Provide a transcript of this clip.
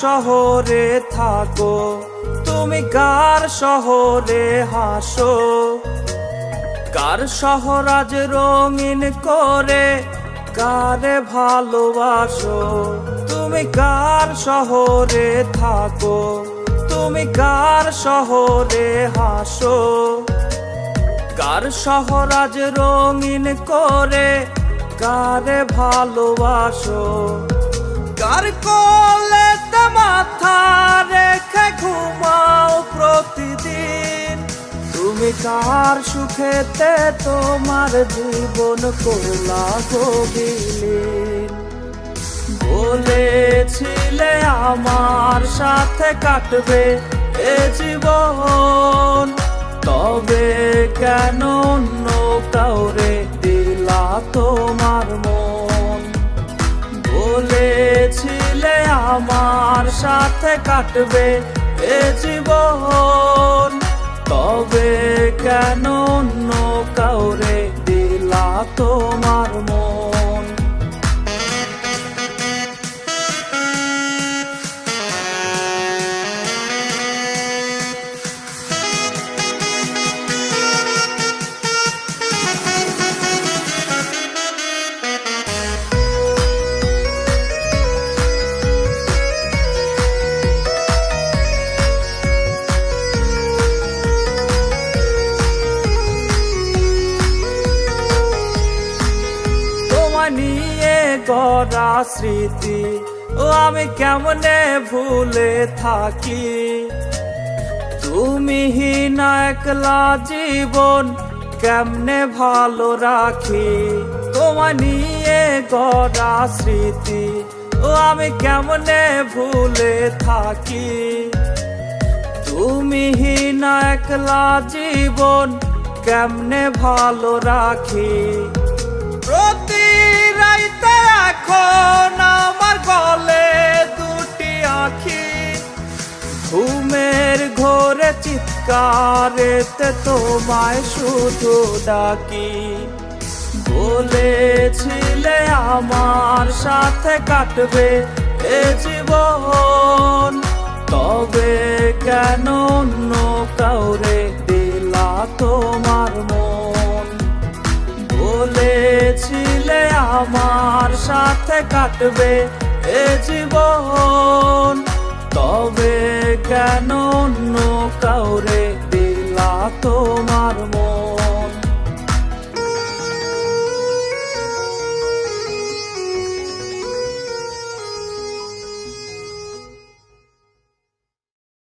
শহরে থাকো। তুমি কার শহরে হাসো? কার শহর আজ রঙিন করে? কারে ভালোবাসো? তুমি কার শহরে থাকো? তুমি কার শহরে হাসো? কার শহর আজ রঙিন করে? কারে ভালোবাসো? কার কোলেতে কার সুখেতে তোমার জীবন করলা গবিলীন। বলেছিলে আমার সাথে কাটবে এ জীবন, তবে কেন অন্য কাউরে দিলা তোমার মন? বলেছিলে আমার সাথে কাটবে এ জীবন তোমার গড়া স্মৃতি, ও আমি কেমনে ভুলে থাকি? তুমি হিনা একলা জীবন কেমনে ভালো রাখি? তোমায় নিয়ে গড়া স্মৃতি, ও আমি কেমনে ভুলে থাকি? তুমি হিনা একলা জীবন কেমনে ভালো রাখি? ঘুমের ঘোরে চিৎকারেতে তোমায় শুধু ডাকি। বলেছিলে আমার সাথে কাটবে এ জীবন। তবে কেন অন্য কাউরে দিলা তোমার মন? বলেছিলে আমার সাথে কাটবে এ জীবন। তবে কেন অন্য কাউরে